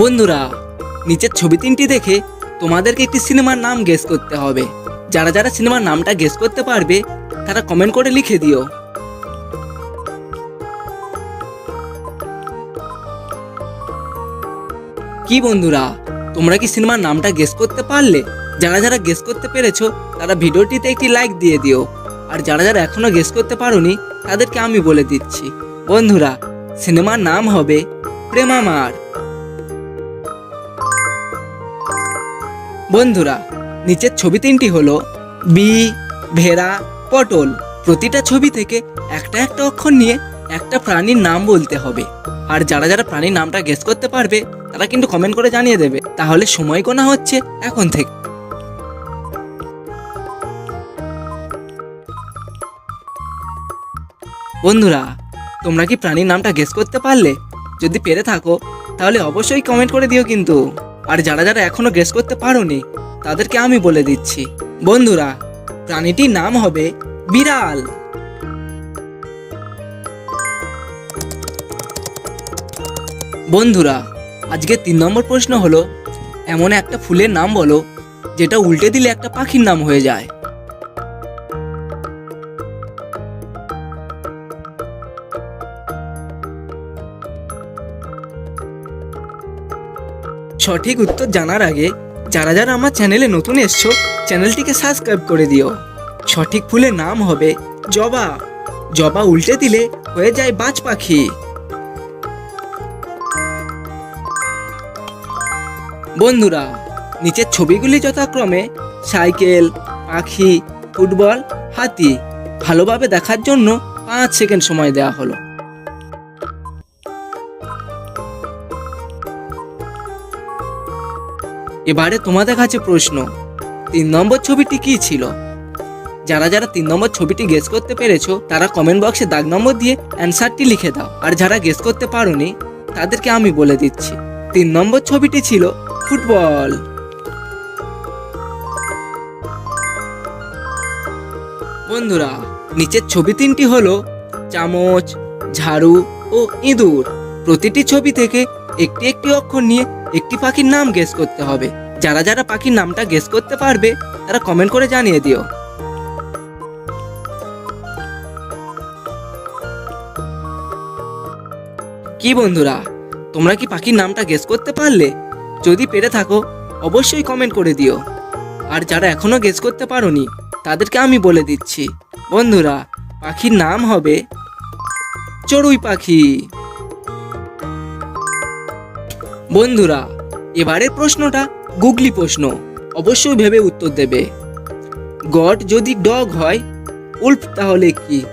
বন্ধুরা, নিচের ছবি তিনটি দেখে তোমাদেরকে একটি সিনেমার নাম গেস করতে হবে। যারা যারা সিনেমার নামটা গেস করতে পারবে, তারা কমেন্ট করে লিখে দিও। কি বন্ধুরা, তোমরা কি সিনেমার নামটা গেস করতে পারলে? যারা যারা গেস করতে পেরেছ, তারা ভিডিওটিতে একটি লাইক দিয়ে দিও। আর যারা যারা এখনও গেস করতে পারোনি, তাদেরকে আমি বলে দিচ্ছি। বন্ধুরা, সিনেমার নাম হবে প্রেমামার। বন্ধুরা, নিচের ছবি তিনটি হলো বি, ভেড়া, পটল। প্রতিটা ছবি থেকে একটা একটা অক্ষর নিয়ে একটা প্রাণীর নাম বলতে হবে। আর যারা যারা প্রাণীর নামটা গেস করতে পারবে, তারা কিন্তু কমেন্ট করে জানিয়ে দেবে। তাহলে সময় কোনা হচ্ছে এখন থেকে। বন্ধুরা, তোমরা কি প্রাণীর নামটা গেস করতে পারলে? যদি পেরে থাকো, তাহলে অবশ্যই কমেন্ট করে দিও কিন্তু। আর যারা যারা এখনও গেস করতে পারোনি, তাদেরকে আমি বলে দিচ্ছি। বন্ধুরা, প্রাণীটির নাম হবে বিড়াল। বন্ধুরা, আজকে তিন নম্বর প্রশ্ন হলো, এমন একটা ফুলের নাম বলো, যেটা উল্টে দিলে একটা পাখির নাম হয়ে যায়। সঠিক উত্তর জানার আগে, যারা যারা আমার চ্যানেলে নতুন এসছো, চ্যানেলটিকে সাবস্ক্রাইব করে দিও। সঠিক ফুলের নাম হবে জবা। জবা উল্টে দিলে হয়ে যায় বাজ পাখি। বন্ধুরা, নিচের ছবিগুলি যথাক্রমে সাইকেল, পাখি, ফুটবল, হাতি, ভালোভাবে দেখার জন্য পাঁচ সেকেন্ড সময় দেওয়া হলো। এবারে তোমাদের কাছে প্রশ্ন, তিন নম্বর ছবিটি কি ছিল? যারা যারা তিন নম্বর ছবিটি গেস করতে পেরেছ, তারা কমেন্ট বক্সে দাগ নম্বর দিয়ে অ্যান্সারটি লিখে দাও। আর যারা গেস করতে পারোনি, তাদেরকে আমি বলে দিচ্ছি, তিন নম্বর ছবিটি ছিল ফুটবল। বন্ধুরা, নিচের ছবি তিনটি হলো চামচ, ঝাড়ু ও ইঁদুর। প্রতিটি ছবি থেকে একটি একটি অক্ষর নিয়ে একটি পাখির নাম গেস করতে হবে। যারা যারা পাখির নামটা গেস করতে পারবে, তারা কমেন্ট করে জানিয়ে দিও। কি বন্ধুরা, তোমরা কি পাখির নামটা গেস করতে পারলে? যদি পেরে থাকো, অবশ্যই কমেন্ট করে দিও। আর যারা এখনও গেস করতে পারোনি, তাদেরকে আমি বলে দিচ্ছি। বন্ধুরা, পাখির নাম হবে চড়ুই পাখি। বন্ধুরা, এবারের প্রশ্নটা গুগলি প্রশ্ন, অবশ্যই ভেবে উত্তর দেবে। গড যদি ডগ হয়, উল্ফ তাহলে কি?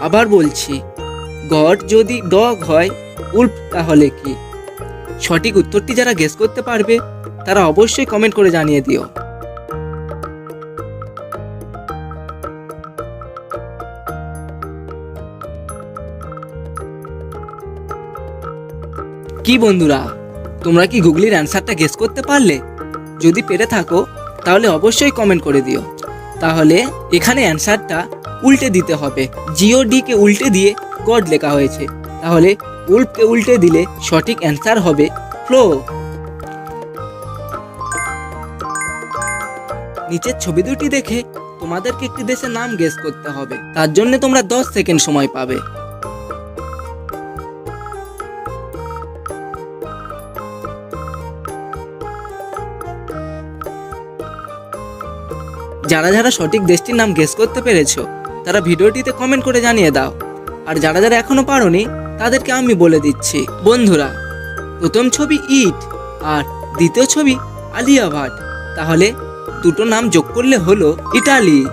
আবার বলছি, গড যদি ডগ হয়, উল্ফ তাহলে কি? সঠিক উত্তরটি যারা গেস করতে পারবে, তারা অবশ্যই কমেন্ট করে জানিয়ে দিও। কি বন্ধুরা, তোমরা কি গুগলির অ্যান্সারটা গেস করতে পারলে? যদি পেরে থাকো, তাহলে অবশ্যই কমেন্ট করে দিও। তাহলে এখানে অ্যান্সারটা উল্টে দিতে হবে। জিও ডি কে উল্টে দিয়ে গড লেখা হয়েছে। তাহলে উল্পকে উল্টে দিলে সঠিক অ্যান্সার হবে ফ্লো নিচের ছবি দুটি দেখে তোমাদেরকে একটি দেশের নাম গেস করতে হবে। তার জন্য তোমরা দশ সেকেন্ড সময় পাবে। যারা যারা সঠিক দেশটির নাম গেস করতে পেরেছ, তারা ভিডিওটিতে কমেন্ট করে জানিয়ে দাও। আর যারা যারা এখনও পারোনি, তাদেরকে আমি বলে দিচ্ছি। বন্ধুরা, প্রথম ছবি ইট, আর দ্বিতীয় ছবি আলিয়া ভাট। তাহলে দুটো নাম যোগ করলে হলো ইটালি।